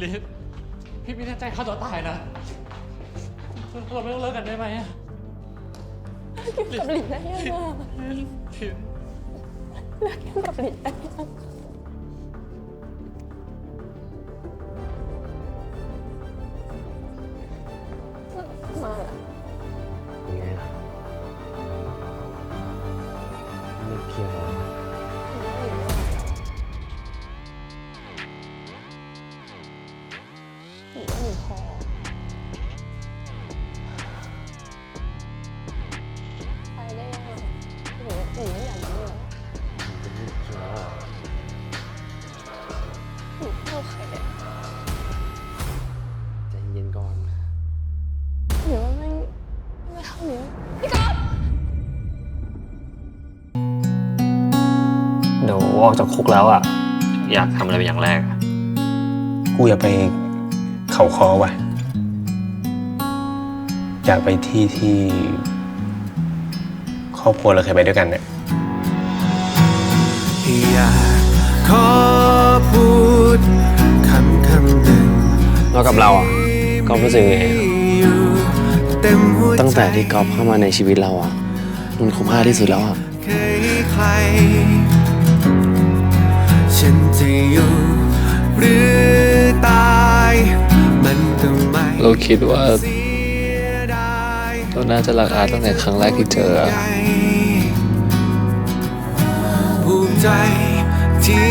ลิฟพี่ไม่แน่ใจเขาตัวตายนะ เราไม่ต้องเลิกกันได้ไหมอะกินกับหลินได้ยังไงลิฟ เลิกกินกับหลินได้ยัง เดี๋ยวออกจากคุกแล้วอะ อยากทำอะไรเป็นอย่างแรกอะกูอยากไปเขาคอว่ะ อยากไปที่ที่ครอบครัวเราเคยไปด้วยกันเนี่ยอยากขอพูดคำคำหนึ่งแล้วกับเราอะก็รู้สึกยังไงอะอยู่เต็มหัวใจตั้งแต่ที่กอฟเข้ามาในชีวิตเราอะมันคุ้มค่าที่สุดแล้วอะ เคยให้ใคร ฉันจะอยู่หรือตายมันก็ไม่เราคิดว่า เสียดายเราน่าจะรักอาร์ตตั้งแต่ครั้งแรกที่เจออะภูมิใจที่